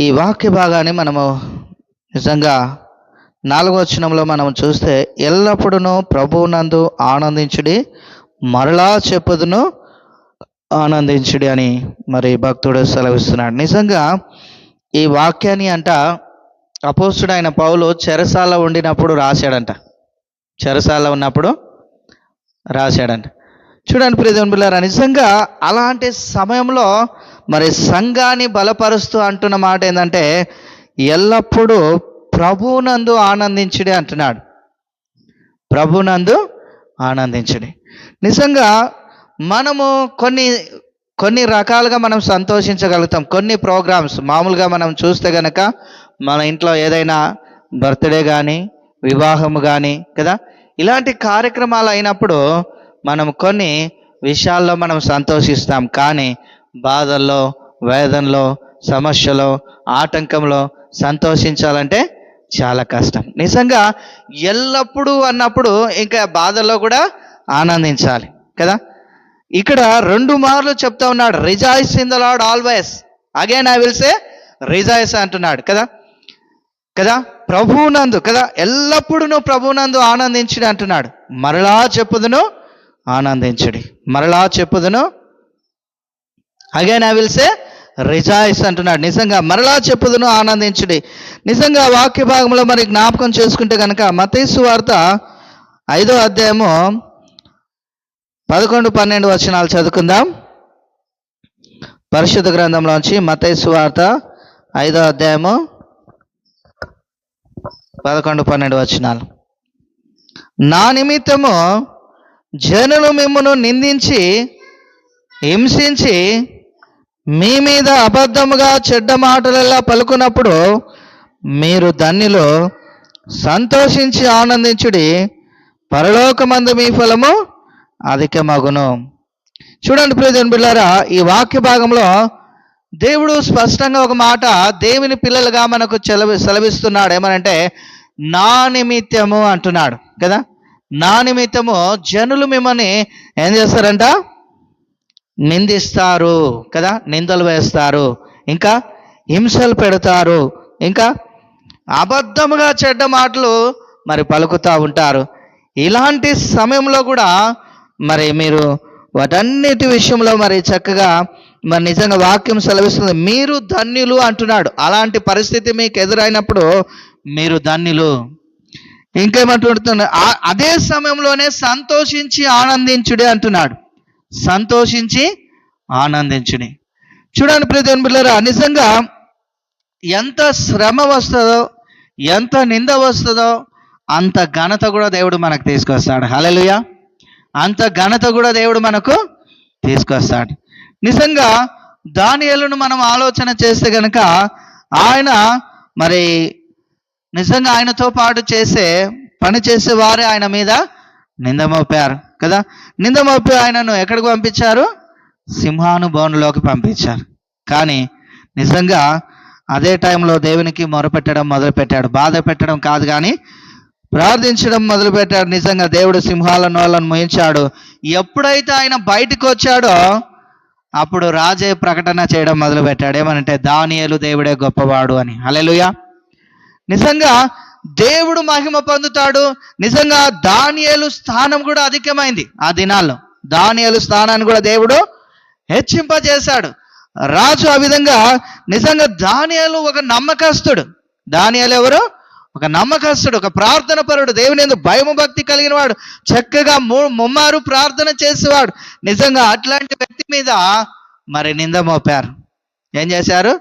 ఈ వాక్య భాగాన్ని మనము నిజంగా నాలుగో వచనంలో మనం చూస్తే ఎల్లప్పుడూ ప్రభువునందు ఆనందించుడి మరలా చెప్పుదును ఆనందించుడి అని మరి భక్తుడు సెలవిస్తున్నాడు. నిజంగా ఈ వాక్యాన్ని అంట అపోస్తుడైన పౌలు చెరసాల ఉండినప్పుడు రాశాడంట. చెరసాల ఉన్నప్పుడు రాశాడంట. చూడండి ప్రియదేవుని పిల్లరా నిజంగా అలాంటి సమయంలో మరి సంఘాన్ని బలపరుస్తూ అంటున్న మాట ఏంటంటే ఎల్లప్పుడూ ప్రభునందు ఆనందించుడే అంటున్నాడు. ప్రభునందు ఆనందించుడి. నిజంగా మనము కొన్ని కొన్ని రకాలుగా మనం సంతోషించగలుగుతాం. కొన్ని ప్రోగ్రామ్స్ మామూలుగా మనం చూస్తే గనక మన ఇంట్లో ఏదైనా బర్త్డే కానీ వివాహము కానీ కదా ఇలాంటి కార్యక్రమాలు అయినప్పుడు మనం కొన్ని విషయాల్లో మనం సంతోషిస్తాం. కానీ బాధల్లో వేదనలో సమస్యలో ఆటంకంలో సంతోషించాలంటే చాలా కష్టం. నిజంగా ఎల్లప్పుడూ అన్నప్పుడు ఇంకా బాధల్లో కూడా ఆనందించాలి కదా? ఇక్కడ రెండు మార్లు చెప్తా ఉన్నాడు rejoice in the lord always again I will say rejoice అంటున్నాడు కదా? కదా? ప్రభువునందు కదా? ఎల్లప్పుడూ ప్రభువునందు ఆనందించుడు అంటున్నాడు. మరలా చెప్పుదును ఆనందించుడి. మరలా చెప్పుదును again I will say rejoice అంటున్నాడు. నిజంగా మరలా చెప్పుదును ఆనందించుడి. నిజంగా వాక్య భాగంలో మరి జ్ఞాపకం చేసుకుంటే కనుక మతేసు వార్త ఐదో అధ్యాయము పదకొండు పన్నెండు వచనాలు చదువుకుందాం. పరిశుద్ధ గ్రంథంలోంచి మతేసు వార్త ఐదో అధ్యాయము పదకొండు పన్నెండు వచనాలు. నా నిమిత్తము జనులు మిమ్మను నిందించి హింసించి మీ మీద అబద్ధముగా చెడ్డ మాటలెల్లా పలుకున్నప్పుడు మీరు దానిలో సంతోషించి ఆనందించుడి. పరలోకమందు మీ ఫలము అధికమగును. చూడండి ప్రియజన్ బిళ్ళారా ఈ వాక్య భాగంలో దేవుడు స్పష్టంగా ఒక మాట దేవుని పిల్లలుగా మనకు చెలవి సెలవిస్తున్నాడు. ఏమనంటే నా నిమిత్తము అంటున్నాడు కదా? నా నిమిత్తము జనులు మిమ్మల్ని ఏం చేస్తారంట? నిందిస్తారు కదా? నిందలు వేస్తారు. ఇంకా హింసలు పెడతారు. ఇంకా అబద్ధముగా చెడ్డ మాటలు మరి పలుకుతూ ఉంటారు. ఇలాంటి సమయంలో కూడా మరి మీరు వాటన్నిటి విషయంలో మరి చక్కగా మరి నిజంగా వాక్యం సెలవిస్తుంది. మీరు ధన్యులు అంటున్నాడు. అలాంటి పరిస్థితి మీకు ఎదురైనప్పుడు మీరు ధన్యులు. ఇంకేమంటున్నాడు అదే సమయంలోనే సంతోషించి ఆనందించుడే అంటున్నాడు. సంతోషించి ఆనందించుడి. చూడండి ప్రతి పిల్లరా నిజంగా ఎంత శ్రమ వస్తుందో ఎంత నింద వస్తుందో అంత ఘనత కూడా దేవుడు మనకు తీసుకొస్తాడు. హలలుయ అంత ఘనత కూడా దేవుడు మనకు తీసుకొస్తాడు. నిజంగా దానియలను మనం ఆలోచన చేస్తే కనుక ఆయన మరి నిజంగా ఆయనతో పాటు చేసే పని చేసే వారే ఆయన మీద నిందమోపారు కదా? నింద మోపి ఆయనను ఎక్కడికి పంపించారు? సింహానుభవనంలోకి పంపించారు. కానీ నిజంగా అదే టైంలో దేవునికి మొరపెట్టడం మొదలుపెట్టాడు. బాధ పెట్టడం కాదు కానీ ప్రార్థించడం మొదలుపెట్టాడు. నిజంగా దేవుడు సింహాల నోళ్ళను ముయించాడు. ఎప్పుడైతే ఆయన బయటకు వచ్చాడో అప్పుడు రాజే ప్రకటన చేయడం మొదలుపెట్టాడు. ఏమనంటే దానియలు దేవుడే గొప్పవాడు అని. అలెలుయా నిజంగా దేవుడు మహిమ పొందుతాడు. నిజంగా దానియలు స్థానం కూడా అధికమైంది. ఆ దినాల్లో దానియలు స్థానాన్ని కూడా దేవుడు హెచ్చింపజేశాడు. రాజు ఆ విధంగా నిజంగా దానియాలు ఒక నమ్మకస్తుడు. దానియాలు ఎవరు? ఒక నమ్మకస్తుడు ఒక ప్రార్థన పరుడు. దేవుని ఎందుకు భయము భక్తి కలిగిన వాడు. చక్కగా ముమ్మారు ప్రార్థన చేసేవాడు. నిజంగా అట్లాంటి వ్యక్తి మీద మరి నింద మోపారు. ఏం చేశారు?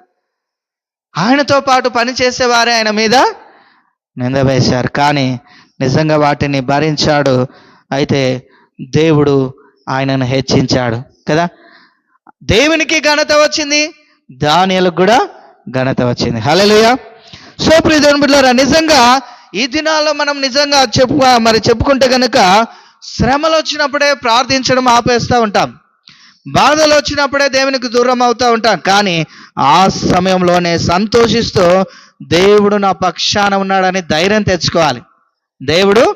ఆయనతో పాటు పని చేసేవారే ఆయన మీద నింద వేశారు కానీ నిజంగా వాటిని భరించాడు. అయితే దేవుడు ఆయనను హెచ్చించాడు కదా? దేవునికి ఘనత వచ్చింది. దానిలకు కూడా ఘనత వచ్చింది. హలోయ సో ప్రియదేవుని నిజంగా ఈ దినాల్లో మనం నిజంగా చెప్పు మరి చెప్పుకుంటే కనుక శ్రమలు వచ్చినప్పుడే ప్రార్థించడం ఆపేస్తూ ఉంటాం. బాధలు వచ్చినప్పుడే దేవునికి దూరం అవుతూ ఉంటాం. కానీ ఆ సమయంలోనే సంతోషిస్తూ దేవుడు నా పక్షాన ఉన్నాడని ధైర్యం తెచ్చుకోవాలి. దేవుడు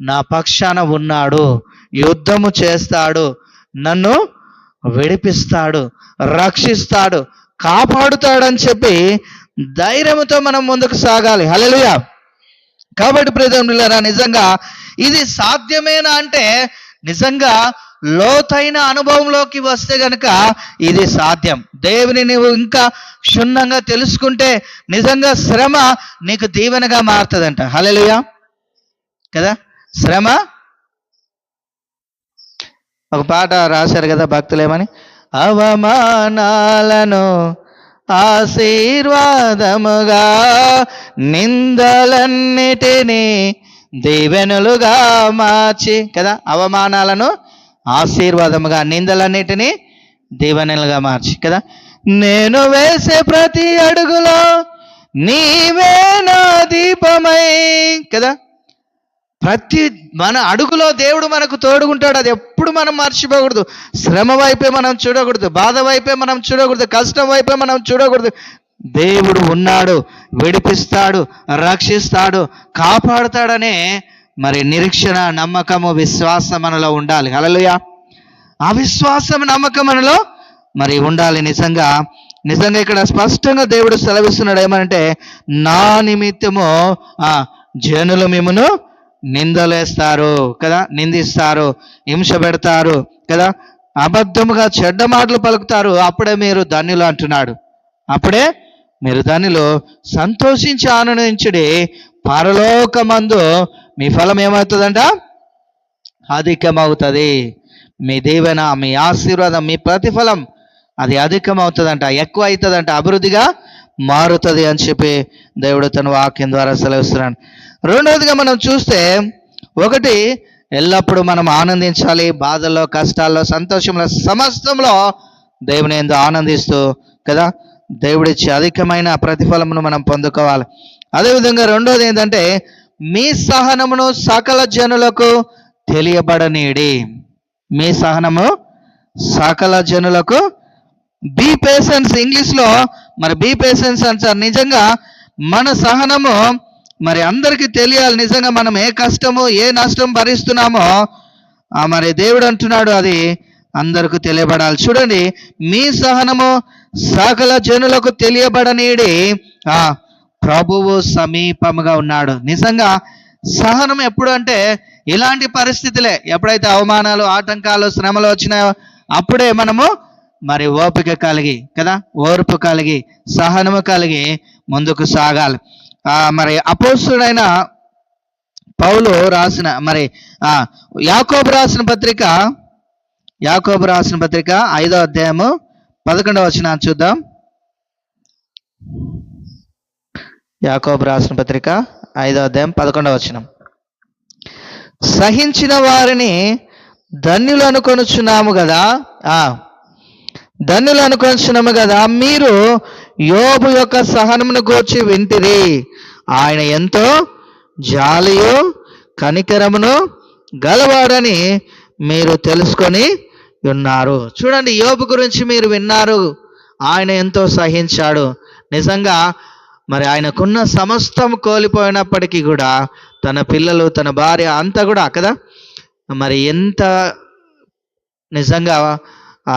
నా పక్షాన ఉన్నాడు. యుద్ధము చేస్తాడు. నన్ను విడిపిస్తాడు. రక్షిస్తాడు. కాపాడుతాడని చెప్పి ధైర్యంతో మనం ముందుకు సాగాలి. హలలుయా కాబట్టి ప్రజలరా నిజంగా ఇది సాధ్యమేనా అంటే నిజంగా లోతైన అనుభవంలోకి వస్తే గనక ఇది సాధ్యం. దేవుని నువ్వు ఇంకా క్షుణ్ణంగా తెలుసుకుంటే నిజంగా శ్రమ నీకు దీవెనగా మారుతుందంట. హల్లెలూయా. కదా? శ్రమ. ఒక పాట రాశారు కదా భక్తులేమని అవమానాలను ఆశీర్వాదముగా నిందలన్నిటినీ దీవెనులుగా మార్చి కదా? అవమానాలను ఆశీర్వాదముగా నిందలన్నిటినీ దీవెనలుగా మార్చి కదా? నేను వేసే ప్రతి అడుగులో నీవే నా దీపమై కదా? ప్రతి మన అడుగులో దేవుడు మనకు తోడుకుంటాడు అది ఎప్పుడు మనం మర్చిపోకూడదు. శ్రమ వైపే మనం చూడకూడదు బాధ వైపే మనం చూడకూడదు కష్టం వైపే మనం చూడకూడదు. దేవుడు ఉన్నాడు విడిపిస్తాడు రక్షిస్తాడు కాపాడుతాడనే మరి నిరీక్షణ నమ్మకము విశ్వాసం మనలో ఉండాలి. హల్లెలూయా. అవిశ్వాసం నమ్మకం మనలో మరి ఉండాలి. నిజంగా నిజంగా ఇక్కడ స్పష్టంగా దేవుడు సెలవిస్తున్నాడు ఏమంటే నా నిమిత్తము ఆ జనులు మిమ్మను నిందలేస్తారు కదా? నిందిస్తారు హింస పెడతారు కదా? అబద్ధముగా చెడ్డ మాటలు పలుకుతారు. అప్పుడే మీరు ధన్యులు అంటున్నాడు. అప్పుడే మీరు దానిలో సంతోషించి ఆనందించుడి. పరలోకమందు మీ ఫలం ఏమవుతుందంట? అధికమవుతుంది. మీ దీవెన మీ ఆశీర్వాదం మీ ప్రతిఫలం అది అధికమవుతుందంట ఎక్కువ అవుతుందంట అభివృద్ధిగా మారుతుంది అని చెప్పి దేవుడు తన వాక్యం ద్వారా సెలవిస్తున్నాడు. రెండవదిగా మనం చూస్తే ఒకటి ఎల్లప్పుడూ మనం ఆనందించాలి. బాధల్లో కష్టాల్లో సంతోషంలో సమస్తంలో దేవుని ఎందు ఆనందిస్తూ కదా? దేవుడిచ్చే అధికమైన ప్రతిఫలమును మనం పొందుకోవాలి. అదేవిధంగా రెండోది ఏంటంటే మీ సహనమును సకల జనులకు తెలియబడనీడి. మీ సహనము సకల జనులకు బీ పేషెన్స్ ఇంగ్లీష్లో మరి బీ పేషెన్స్ అంటారు నిజంగా మన సహనము మరి అందరికీ తెలియాలి. నిజంగా మనం ఏ కష్టము ఏ నష్టం భరిస్తున్నామో ఆ మరి దేవుడు అంటున్నాడు అది అందరికీ తెలియబడాలి. చూడండి మీ సహనము సకల జనులకు తెలియబడనీడి ఆ ప్రభువు సమీపముగా ఉన్నాడు. నిజంగా సహనం ఎప్పుడు అంటే ఇలాంటి పరిస్థితులే. ఎప్పుడైతే అవమానాలు ఆటంకాలు శ్రమలు వచ్చినాయో అప్పుడే మనము మరి ఓపిక కలిగి కదా? ఓర్పు కలిగి సహనము కలిగి ముందుకు సాగాలి. ఆ మరి అపోస్తుడైన పౌలు రాసిన మరి ఆ యాకోబు రాసిన పత్రిక యాకోబు రాసిన పత్రిక ఐదో అధ్యాయము పదకొండవ వచనాన్ని చూద్దాం. యాకోబు రాసిన పత్రిక ఐదో అధ్యాయం పదకొండవ వచనం. సహించిన వారిని ధన్యులు అనుకొనుచున్నాము కదా. ధన్యులు అనుకొనుచున్నాము కదా. మీరు యోబు యొక్క సహనమును గూర్చి వింటిరి. ఆయన ఎంతో జాలియు కనికరమును గలవాడని మీరు తెలుసుకొని ఉన్నారు. చూడండి యోబు గురించి మీరు విన్నారు. ఆయన ఎంతో సహించాడు. నిజంగా మరి ఆయనకున్న సమస్తం కోల్పోయినప్పటికీ కూడా తన పిల్లలు తన భార్య అంతా కూడా కదా? మరి ఎంత నిజంగా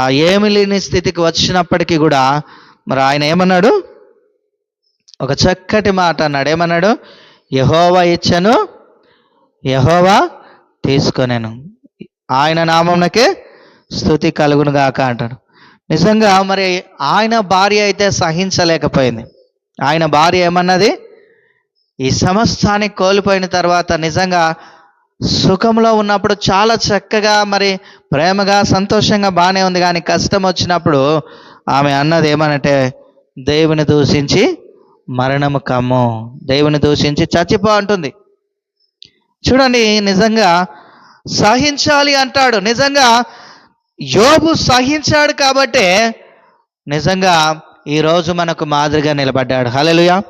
ఏమి లేని స్థితికి వచ్చినప్పటికీ కూడా మరి ఆయన ఏమన్నాడు? ఒక చక్కటి మాట అన్నాడు. ఏమన్నాడు? యహోవా ఇచ్చను యహోవా తీసుకొనేను. ఆయన నామంనకే స్థుతి కలుగును గాక అంటాడు. నిజంగా మరి ఆయన భార్య అయితే సహించలేకపోయింది. ఆయన భార్య ఏమన్నది? ఈ సమస్తాన్ని కోల్పోయిన తర్వాత నిజంగా సుఖంలో ఉన్నప్పుడు చాలా చక్కగా మరి ప్రేమగా సంతోషంగా బాగానే ఉంది. కానీ కష్టం వచ్చినప్పుడు ఆమె అన్నది ఏమనంటే దేవుని దూషించి మరణము కమ్ము. దేవుని దూషించి చచ్చిపో అంటుంది. చూడండి నిజంగా సహించాలి అంటాడు. నిజంగా యోబు సహించాడు కాబట్టే నిజంగా ఈరోజు మనకు మాదిరిగా నిలబడ్డాడు. హల్లెలూయా.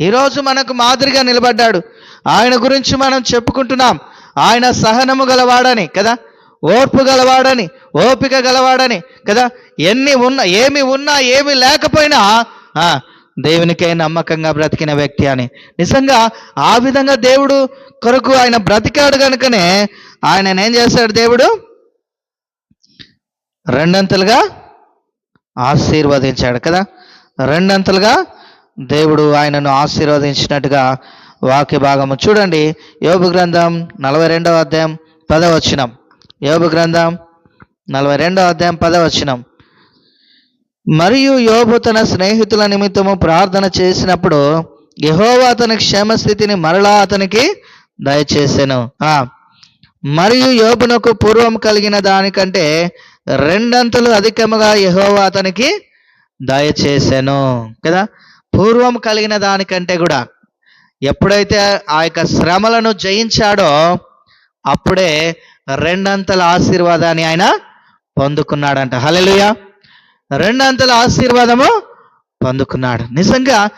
ఈరోజు మనకు మాదిరిగా నిలబడ్డాడు. ఆయన గురించి మనం చెప్పుకుంటున్నాం. ఆయన సహనము గలవాడని కదా? ఓర్పు గలవాడని ఓపిక గలవాడని కదా? ఎన్ని ఉన్నా ఏమి ఉన్నా ఏమి లేకపోయినా దేవునికై నమ్మకంగా బ్రతికిన వ్యక్తి అని. నిజంగా ఆ విధంగా దేవుడు కొరకు ఆయన బ్రతికాడు కనుకనే ఆయన ఏం చేశాడు దేవుడు? రెండంతలుగా ఆశీర్వదించాడు కదా? రెండంతలుగా దేవుడు ఆయనను ఆశీర్వదించినట్టుగా వాక్య భాగము చూడండి. యోబు గ్రంథం నలభై రెండవ అధ్యాయం పదవచనం. యోబు గ్రంథం నలభై రెండవ అధ్యాయం పదవచనం. మరియు యోబు తన స్నేహితుల నిమిత్తము ప్రార్థన చేసినప్పుడు యహోవా అతని క్షేమస్థితిని మరలా అతనికి దయచేసాను. మరియు యోబునకు పూర్వం కలిగిన దానికంటే రెండంతలు అధికముగా యహోవా అతనికి దయచేసెను కదా? పూర్వం కలిగిన దానికంటే కూడా ఎప్పుడైతే ఆ యొక్క శ్రమలను జయించాడో అప్పుడే రెండంతల ఆశీర్వాదాన్ని ఆయన పొందుకున్నాడంట. హలలుయ రెండంతల ఆశీర్వాదము పొందుకున్నాడు. నిజంగా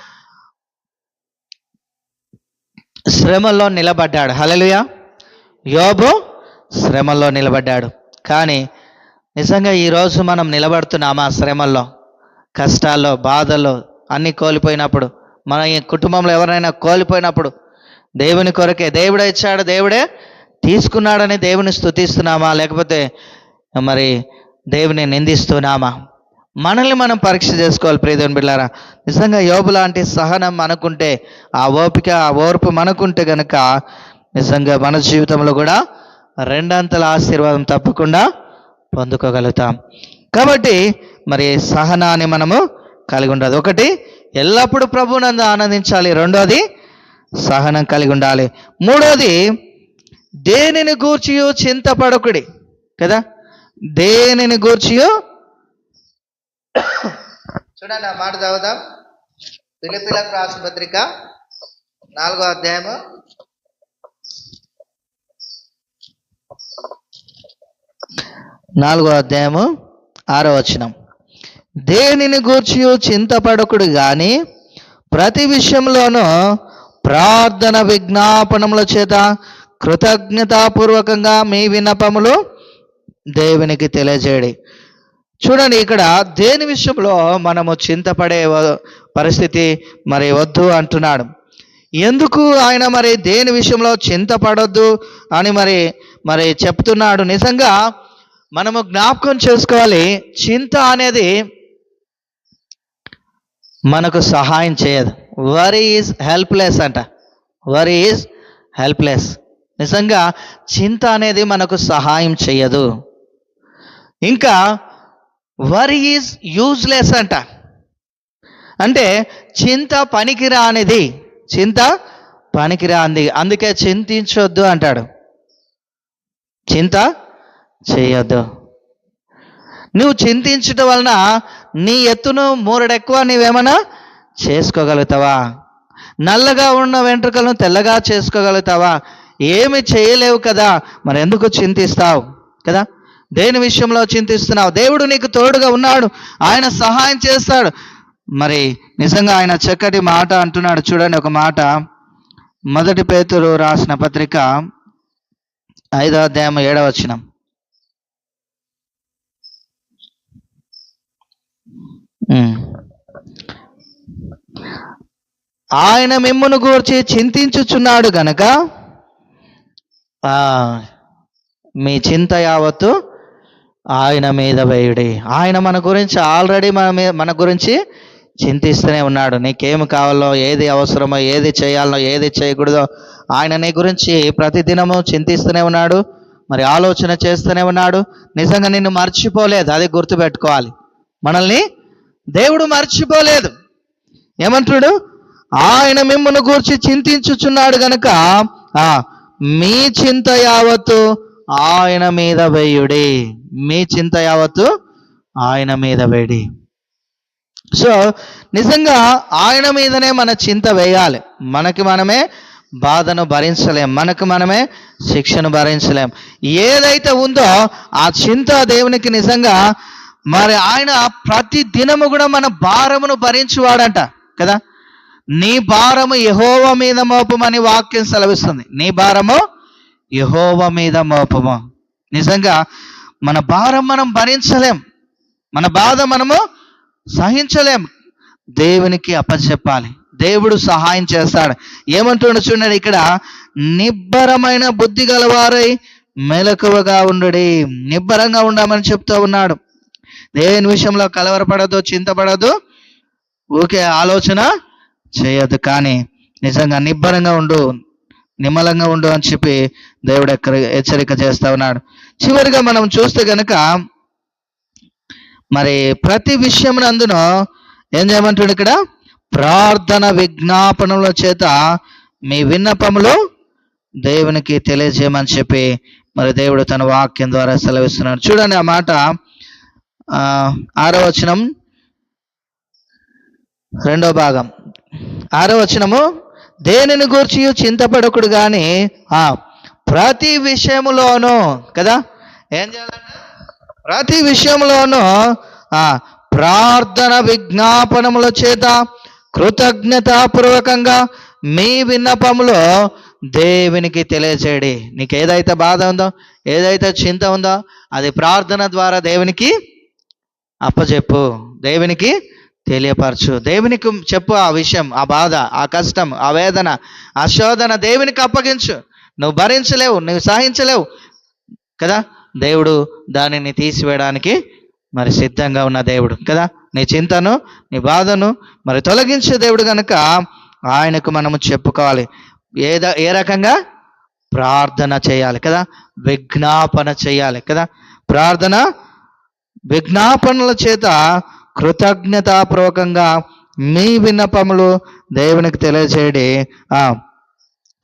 శ్రమలో నిలబడ్డాడు. హలలుయ యోబు శ్రమలో నిలబడ్డాడు. కానీ నిజంగా ఈరోజు మనం నిలబడుతున్నామా శ్రమల్లో కష్టాల్లో బాధల్లో అన్నీ కోల్పోయినప్పుడు? మన ఈ కుటుంబంలో ఎవరైనా కోల్పోయినప్పుడు? దేవుని కొరకే దేవుడే ఇచ్చాడు దేవుడే తీసుకున్నాడని దేవుని స్థుతిస్తున్నామా లేకపోతే మరి దేవుని నిందిస్తున్నామా? మనల్ని మనం పరీక్ష చేసుకోవాలి ప్రియదేవుని బిళ్ళారా నిజంగా యోబు లాంటి సహనం మనకుంటే ఆ ఓపిక ఆ ఓర్పు మనకుంటే కనుక నిజంగా మన జీవితంలో కూడా రెండంతల ఆశీర్వాదం తప్పకుండా పొందుకోగలుగుతాం. కాబట్టి మరి సహనాన్ని మనము కలిగి ఉండదు ఒకటి ఎల్లప్పుడూ ప్రభునందు ఆనందించాలి. రెండోది సహనం కలిగి ఉండాలి. మూడోది దేనిని గూర్చియో చింతపడకుడి కదా? దేనిని గూర్చియో చూడండి ఆ మాట చదువుదాం. పిలిపిలకు రాసిన పత్రిక నాలుగో అధ్యాయము నాలుగో అధ్యాయము ఆరో వచనం. దేనిని గూర్చి చింతపడకుడు కానీ ప్రతి విషయంలోనూ ప్రార్థన విజ్ఞాపనముల చేత కృతజ్ఞతాపూర్వకంగా మీ విన్నపములు దేవునికి తెలియజేయడి. చూడండి ఇక్కడ దేని విషయంలో మనము చింతపడే పరిస్థితి మరి వద్దు అంటున్నాడు. ఎందుకు ఆయన మరి దేని విషయంలో చింతపడొద్దు అని మరి మరి చెప్తున్నాడు? నిజంగా మనము జ్ఞాపకం చేసుకోవాలి చింత అనేది మనకు సహాయం చేయదు. వరీ ఈజ్ హెల్ప్లెస్ అంట. Worry is helpless. నిజంగా చింత అనేది మనకు సహాయం చేయదు. ఇంకా వరీ ఈజ్ యూజ్లెస్ అంట. అంటే చింత పనికిరానిది. చింత పనికిరాంది అందుకే చింతించొద్దు అంటాడు. చింత చేయొద్దు. నువ్వు చింతించటం వలన నీ ఎత్తును మూరడెక్కువ నీవేమన్నా చేసుకోగలుగుతావా? నల్లగా ఉన్న వెంట్రుకలను తెల్లగా చేసుకోగలుగుతావా? ఏమి చేయలేవు కదా మరి ఎందుకు చింతిస్తావు కదా? దేని విషయంలో చింతిస్తున్నావు? దేవుడు నీకు తోడుగా ఉన్నాడు ఆయన సహాయం చేస్తాడు. మరి నిజంగా ఆయన చక్కటి మాట అంటున్నాడు. చూడండి ఒక మాట. మొదటి పేతురు రాసిన పత్రిక ఐదో అధ్యాయం ఏడవ వచనం ఉమ్. ఆయన మిమ్మను గూర్చి చింతించుచున్నాడు గనక మీ చింత యావత్తు ఆయన మీద వేయుడి. ఆయన మన గురించి ఆల్రెడీ మన మీ- మన గురించి చింతిస్తూనే ఉన్నాడు. నీకేమి కావాలో ఏది అవసరమో ఏది చేయాలనో ఏది చేయకూడదో ఆయన నీ గురించి ప్రతిదినము చింతిస్తూనే ఉన్నాడు. మరి ఆలోచన చేస్తూనే ఉన్నాడు. నిజంగా నిన్ను మర్చిపోలేదు అది గుర్తుపెట్టుకోవాలి. మనల్ని దేవుడు మర్చిపోలేదు. ఏమంటున్నాడు? ఆయన మిమ్మల్ని గూర్చి చింతించుచున్నాడు గనక ఆ మీ చింత యావత్తు ఆయన మీద వేయుడి. మీ చింత యావత్తు ఆయన మీద వేడి. సో నిజంగా ఆయన మీదనే మన చింత వేయాలి. మనకి మనమే బాధను భరించలేం. మనకు మనమే శిక్షను భరించలేం. ఏదైతే ఉందో ఆ చింత దేవునికి నిజంగా మరి ఆయన ప్రతి దినము కూడా మన భారమును భరించువాడంట కదా? నీ భారము యహోవ మీద మోపమని వాక్యం సెలవిస్తుంది. నీ భారము యహోవ మీద మోపము. నిజంగా మన భారం మనం భరించలేం. మన బాధ మనము సహించలేం. దేవునికి అప్పచెప్పాలి. దేవుడు సహాయం చేస్తాడు. ఏమంటుండ చూడండి ఇక్కడ నిబ్బరమైన బుద్ధి గలవారై మెలకువగా ఉండుడి. నిబ్బరంగా ఉండమని చెప్తూ ఉన్నాడు. దేని విషయంలో కలవరపడదు చింతపడదు ఊకే ఆలోచన చేయదు కానీ నిజంగా నిబ్బరంగా ఉండు నిమ్మలంగా ఉండు అని చెప్పి దేవుడు హెచ్చరిక చేస్తా ఉన్నాడు. చివరిగా మనం చూస్తే కనుక మరి ప్రతి విషయమునందున ఏం చేయమంటాడు ఇక్కడ? ప్రార్థన విజ్ఞాపనల చేత మీ విన్నపములు దేవునికి తెలియజేయమని చెప్పి మరి దేవుడు తన వాక్యం ద్వారా సెలవిస్తున్నాడు. చూడండి ఆ మాట ఆరో వచనం రెండో భాగం. ఆరో వచనము దేనిని గూర్చి చింతపడకుడు కానీ ఆ ప్రతి విషయంలోనూ కదా? ఏం చేయాలంట ప్రతి విషయంలోనూ ఆ ప్రార్థన విజ్ఞాపనముల చేత కృతజ్ఞతాపూర్వకంగా మీ విన్నపములో దేవునికి తెలియచేయడి. నీకు ఏదైతే బాధ ఉందో ఏదైతే చింత ఉందో అది ప్రార్థన ద్వారా దేవునికి అప్పచెప్పు దేవునికి తెలియపరచు. దేవునికి చెప్పు ఆ విషయం ఆ బాధ ఆ కష్టం ఆ వేదన ఆ శోధన దేవునికి అప్పగించు. నువ్వు భరించలేవు నువ్వు సహించలేవు కదా? దేవుడు దానిని తీసివేయడానికి మరి సిద్ధంగా ఉన్న దేవుడు కదా? నీ చింతను నీ బాధను మరి తొలగించే దేవుడు కనుక ఆయనకు మనము చెప్పుకోవాలి. ఏద ఏ రకంగా? ప్రార్థన చేయాలి కదా? విజ్ఞాపన చేయాలి కదా? ప్రార్థన విజ్ఞాపనల చేత కృతజ్ఞతాపూర్వకంగా మీ విన్నపములు దేవునికి తెలియచేయడి.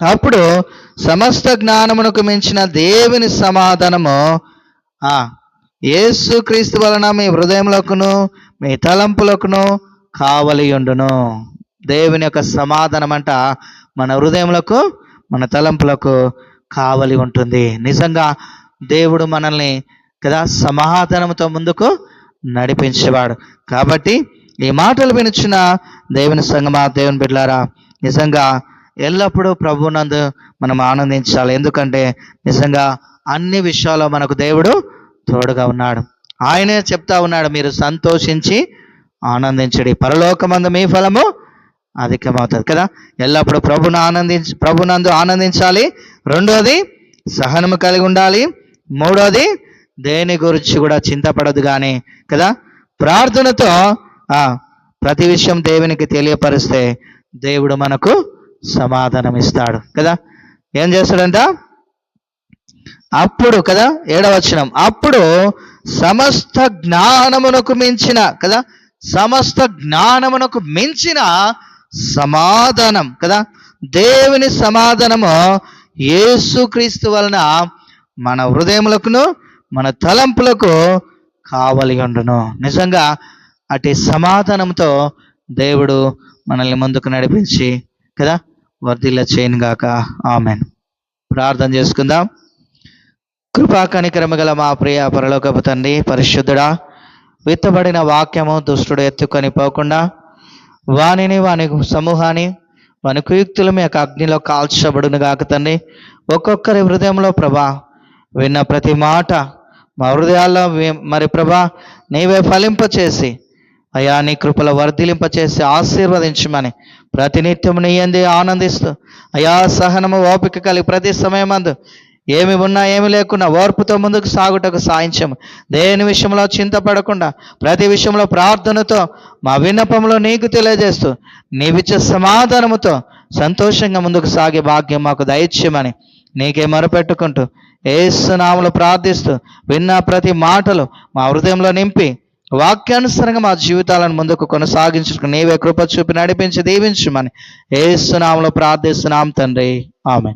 అప్పుడు సమస్త జ్ఞానమునకు మించిన దేవుని సమాధానము ఆ యేసు క్రీస్తు వలన మీ హృదయములకును మీ తలంపులకును కావలియుండును. దేవుని యొక్క సమాధానం అంట మన హృదయములకు మన తలంపులకు కావలి ఉంటుంది నిజంగా దేవుడు మనల్ని కదా సమాధానంతో ముందుకు నడిపించేవాడు. కాబట్టి ఈ మాటలు వినిచిన దేవుని సంగమా దేవుని బిడ్లారా నిజంగా ఎల్లప్పుడూ ప్రభునందు మనం ఆనందించాలి. ఎందుకంటే నిజంగా అన్ని విషయాల్లో మనకు దేవుడు తోడుగా ఉన్నాడు. ఆయనే చెప్తా ఉన్నాడు మీరు సంతోషించి ఆనందించడి. పరలోకమందు మీ ఫలము అధికమవుతుంది కదా. ఎల్లప్పుడూ ప్రభును ఆనందించి ప్రభునందు ఆనందించాలి. రెండోది సహనము కలిగి ఉండాలి. మూడోది దేని గురించి కూడా చింతపడదు కానీ కదా? ప్రార్థనతో ఆ, ప్రతి విషయం దేవునికి తెలియపరిస్తే దేవుడు మనకు సమాధానం ఇస్తాడు కదా? ఏం చేస్తాడంట? అప్పుడు కదా? ఏడవచనం. అప్పుడు సమస్త జ్ఞానమునకు మించిన కదా? సమస్త జ్ఞానమునకు మించిన సమాధానం కదా? దేవుని సమాధానము యేసుక్రీస్తు వలన మన హృదయములకును మన తలంపులకు కావలి ఉండును. నిజంగా అటు సమాధానంతో దేవుడు మనల్ని ముందుకు నడిపించి కదా వర్ధిల్ల చేయను గాక. ఆమెన్. ప్రార్థన చేసుకుందాం. కృపా కనికరమ గల మా ప్రియ పరలోకపు తండ్రి పరిశుద్ధుడా విత్తబడిన వాక్యము దుష్టుడు ఎత్తుకొని పోకుండా వానిని వాని సమూహాన్ని వాని కుయుక్తులు మీ యొక్క అగ్నిలో కాల్చబడును గాక తండ్రి. ఒక్కొక్కరి హృదయంలో ప్రభా విన్న ప్రతి మాట మా హృదయాల్లో మరి ప్రభా నీవే ఫలింపచేసి అయా నీ కృపల వర్ధిలింపచేసి ఆశీర్వదించమని ప్రతినిత్యం నీ ఎందు ఆనందిస్తూ అయా సహనము ఓపిక కలిగి ప్రతి సమయమందు ఏమి ఉన్నా ఏమి లేకున్నా ఓర్పుతో ముందుకు సాగుటకు సాయించము. దేని విషయంలో చింతపడకుండా ప్రతి విషయంలో ప్రార్థనతో మా విన్నపంలో నీకు తెలియజేస్తూ నీవిచ్చే సమాధానముతో సంతోషంగా ముందుకు సాగే భాగ్యం మాకు దయచేయమని నీకే మొరపెట్టుకుంటూ ఏసునాములు ప్రార్థిస్తూ విన్న ప్రతి మాటలు మా హృదయంలో నింపి వాక్యానుసరంగా మా జీవితాలను ముందుకు కొనసాగించుకు నీవే కృప చూపి నడిపించి దీవించమని ఏసునాములు ప్రార్థిస్తున్నాం తండ్రి. ఆమె